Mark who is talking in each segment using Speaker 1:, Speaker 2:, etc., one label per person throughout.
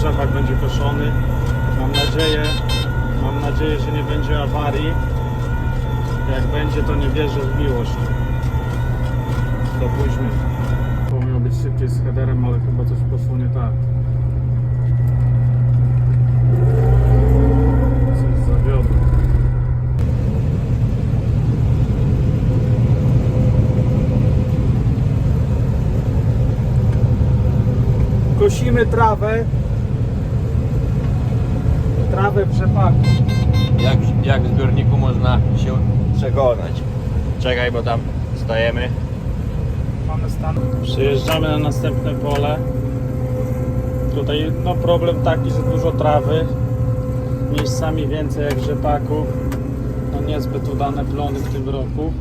Speaker 1: rzepak będzie koszony. Mam nadzieję, mam nadzieję, że nie będzie awarii. Jak będzie, to nie wierzę w miłość. Dopuśćmy. Powinno być szybciej z headerem, ale chyba coś poszło nie tak. Coś zawiodło. Kosimy trawę. Trawę w rzepaku.
Speaker 2: Jak, jak w zbiorniku można się przekonać? Czekaj, bo tam stajemy.
Speaker 1: Mamy stan. Przyjeżdżamy na następne pole. Tutaj no problem taki, że dużo trawy. Miejscami więcej jak rzepaków. No niezbyt udane plony w tym roku.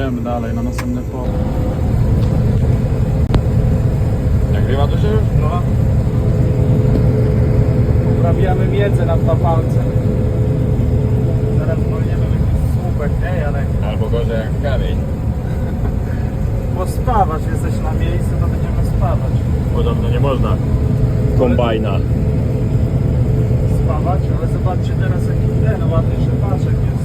Speaker 1: Jedziemy dalej na następne pole.
Speaker 2: Nagrywa to się już?
Speaker 1: No. Uprawiamy miedzę na dwa palce. Zaraz wolniemy jakiś słupek, nie Janek?
Speaker 2: Albo gorzej jak kamień.
Speaker 1: Pospawać jesteś na miejscu, to będziemy spawać.
Speaker 2: Podobno nie można kombajna.
Speaker 1: Spawać, ale zobaczcie teraz jaki ten ładny rzepaczek jest.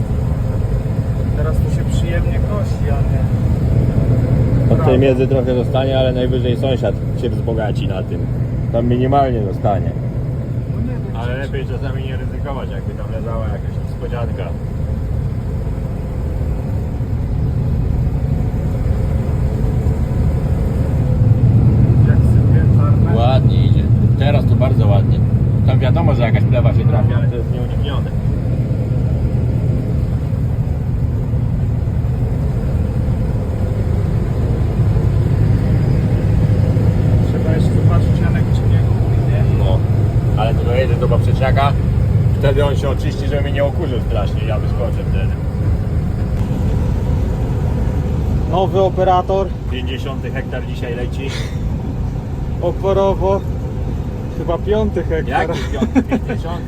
Speaker 1: Teraz tu się przyjemnie kosi, a nie...
Speaker 2: Od tej miedzy trochę zostanie, ale najwyżej sąsiad się wzbogaci na tym. Tam minimalnie zostanie.
Speaker 1: No nie wiem,
Speaker 2: Ale lepiej czasami nie ryzykować, jakby tam leżała jakaś niespodzianka.
Speaker 1: jak sypie czarne.
Speaker 2: Ładnie idzie. Teraz to bardzo ładnie. Tam wiadomo, że jakaś plewa się trafi, ale to jest nieuniknione.
Speaker 1: Trzeba jeszcze zobaczyć Janek czy nie gubi, nie?
Speaker 2: No. Ale to poprzeczniaka, wtedy on się oczyści, żeby mnie nie okurzył strasznie. Ja wyskoczę wtedy.
Speaker 1: Nowy operator,
Speaker 2: 50 hektar dzisiaj leci.
Speaker 1: oporowo. Chyba piąty hektar.
Speaker 2: Jaki piąty? 50?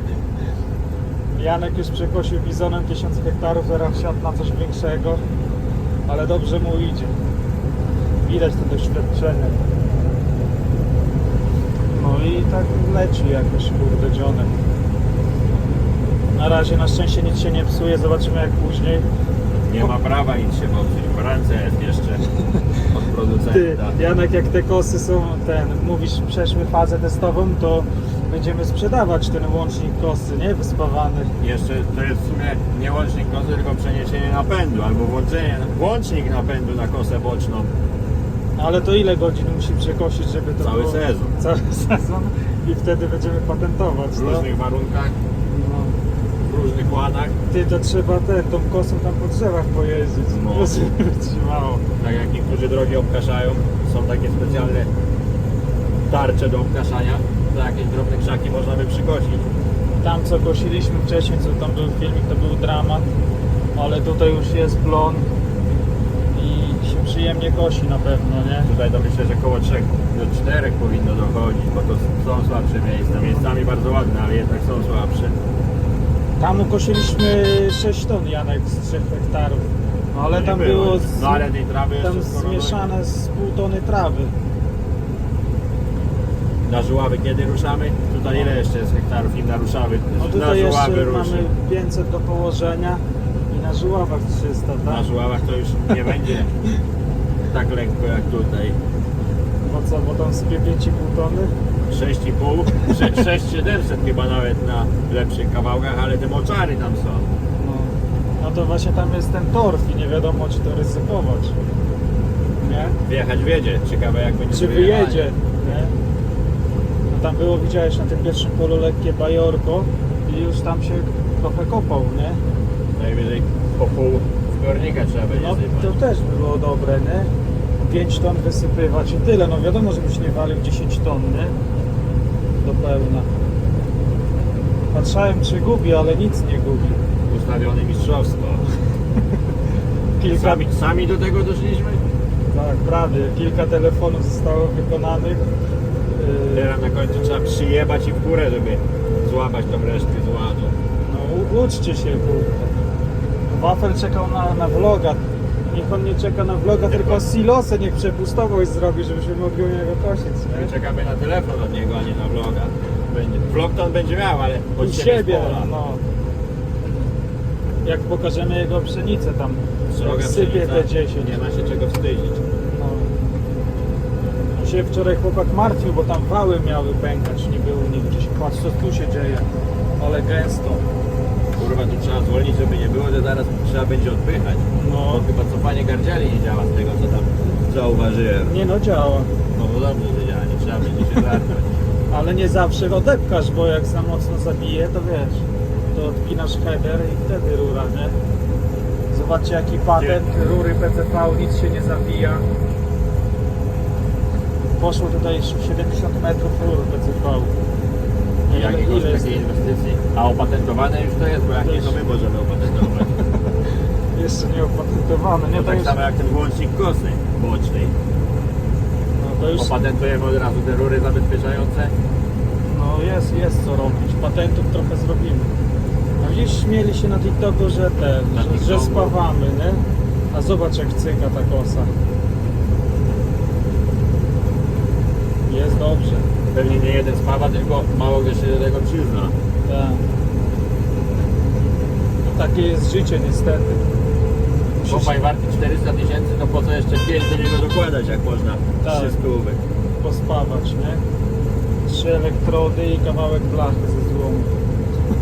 Speaker 1: Janek już przekosił bizonem 1000 hektarów, teraz siadł na coś większego, ale dobrze mu idzie. Widać to doświadczenie. No i tak leci jakoś kurde dzionek. Na razie na szczęście nic się nie psuje, zobaczymy jak później.
Speaker 2: Nie ma prawa nic się popsuć. W ręce jest jeszcze od
Speaker 1: Ty,
Speaker 2: producenta.
Speaker 1: Janek, jak te kosy są ten, mówisz przeszły fazę testową, to będziemy sprzedawać ten łącznik kosy, nie? Wyspawany.
Speaker 2: Jeszcze to jest w sumie nie łącznik kozy, tylko przeniesienie napędu albo włączenie, włącznik napędu na kosę boczną.
Speaker 1: Ale to ile godzin musi przekosić, żeby to
Speaker 2: Cały
Speaker 1: było...
Speaker 2: sezon.
Speaker 1: Cały sezon i wtedy będziemy patentować.
Speaker 2: W
Speaker 1: no.
Speaker 2: różnych warunkach,
Speaker 1: No.
Speaker 2: w różnych ładach.
Speaker 1: Ty, to trzeba ten, tą kosą tam po drzewach pojeździć,
Speaker 2: No.
Speaker 1: żeby wytrzymało.
Speaker 2: Tak jak niektórzy drogi obkaszają, są takie specjalne tarcze do obkaszania. Za jakieś drobne krzaki można by przykosić.
Speaker 1: Tam co kosiliśmy wcześniej, co tam był filmik, to był dramat, ale tutaj już jest plon przyjemnie kosi na pewno, nie?
Speaker 2: Tutaj to myślę, że koło 3 do 4 powinno dochodzić, bo to są słabsze miejsca. Miejscami bardzo ładne, ale jednak są słabsze.
Speaker 1: Tam ukosiliśmy 6 ton Janek z 3 hektarów, no, ale tam
Speaker 2: było
Speaker 1: było z,
Speaker 2: No ale tej trawy
Speaker 1: tam
Speaker 2: jeszcze
Speaker 1: zmieszane z pół tony trawy.
Speaker 2: Na żuławy kiedy ruszamy? Tutaj ile jeszcze jest hektarów im na ruszawy?
Speaker 1: No
Speaker 2: na
Speaker 1: tutaj jeszcze
Speaker 2: żuławy ruszy.
Speaker 1: mamy 500 do położenia i na żuławach 300, tak?
Speaker 2: Na żuławach to już nie będzie tak lekko jak tutaj.
Speaker 1: Bo co, bo tam sypie 5,5 tony?
Speaker 2: 6,5, 6700 chyba nawet na lepszych kawałkach, ale te moczary tam są.
Speaker 1: No, no to właśnie tam jest ten torf i nie wiadomo czy to ryzykować. Nie?
Speaker 2: Wjechać wiedzie, ciekawe jak będzie
Speaker 1: Czy
Speaker 2: wyjechanie.
Speaker 1: wyjedzie, nie? No tam było, widziałeś na tym pierwszym polu lekkie bajorko i już tam się trochę kopał, nie?
Speaker 2: Najwyżej po pół zbiornika trzeba będzie
Speaker 1: No
Speaker 2: sypać.
Speaker 1: to też było dobre, nie? 5 ton wysypywać i tyle. No wiadomo, żebyś nie walił 10 ton, nie? Do pełna. Patrzałem czy gubi, ale nic nie gubi.
Speaker 2: Ustawione mistrzostwo.
Speaker 1: Kilka,
Speaker 2: Sami, sami do tego doszliśmy?
Speaker 1: tak, prawie. Kilka telefonów zostało wykonanych. Yy,
Speaker 2: Teraz na końcu trzeba przyjebać i w górę, żeby złapać tą resztkę z ładu.
Speaker 1: No u- uczcie się, kurde. Wafel czekał na, na vloga. Niech on nie czeka na vloga, tylko silosę niech przepustowość zrobi, żebyśmy mogli u niego kosić,
Speaker 2: My
Speaker 1: nie?
Speaker 2: czekamy na telefon od niego, a nie na vloga. Będzie. Vlog to on będzie miał, ale
Speaker 1: U
Speaker 2: od siebie,
Speaker 1: siebie,
Speaker 2: z pola.
Speaker 1: no. Jak pokażemy jego pszenicę tam,
Speaker 2: Sroga
Speaker 1: jak sypie
Speaker 2: pszenica,
Speaker 1: te 10.
Speaker 2: Nie ma się czego wstydzić.
Speaker 1: No. Się wczoraj chłopak martwił, bo tam wały miały pękać, nie było nich gdzieś. Patrz co tu się dzieje, ale gęsto.
Speaker 2: Kurwa, tu trzeba zwolnić, żeby nie było, że zaraz trzeba będzie odpychać.
Speaker 1: No,
Speaker 2: Bo chyba cofanie gardzieli nie działa z tego, co tam zauważyłem.
Speaker 1: nie no działa.
Speaker 2: No bo dobrze, że działa, nie trzeba będzie się zarwać.
Speaker 1: Ale nie zawsze odepkasz, bo jak za mocno zabije, to wiesz, to odpinasz header i wtedy rura, nie? Zobaczcie jaki patent, rury PCV, nic się nie zawija. Poszło tutaj 70 metrów rur PCV. Nie
Speaker 2: Jaki
Speaker 1: wiem
Speaker 2: koszt
Speaker 1: ile jest.
Speaker 2: takiej inwestycji? A opatentowane już to jest, bo jak nie, to my możemy opatentować.
Speaker 1: Jeszcze nie opatentowane, nie?
Speaker 2: To
Speaker 1: To
Speaker 2: tak
Speaker 1: już,
Speaker 2: samo jak ten włącznik kosy bocznej.
Speaker 1: no, to już
Speaker 2: Opatentujemy od razu te rury zabezpieczające.
Speaker 1: no jest, jest co robić. Patentów trochę zrobimy. A widzisz, śmieli się na TikToku, że te,
Speaker 2: Na
Speaker 1: że, że
Speaker 2: TikToku.
Speaker 1: spawamy, nie? A zobacz jak cyka ta kosa. Jest dobrze.
Speaker 2: Pewnie nie jeden spawa, tylko mało kto się do tego przyzna.
Speaker 1: Tak. No, takie jest życie niestety.
Speaker 2: Kombaj warty 400 tysięcy, to po co jeszcze 5 do niego dokładać, jak można
Speaker 1: Tak.
Speaker 2: 3 stówek.
Speaker 1: pospawać, nie? Trzy elektrody i kawałek blachy ze złomu.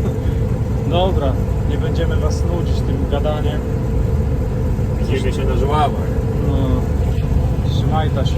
Speaker 1: Dobra, nie będziemy was nudzić tym gadaniem.
Speaker 2: Widzimy się na żuławach.
Speaker 1: No, trzymaj ta się.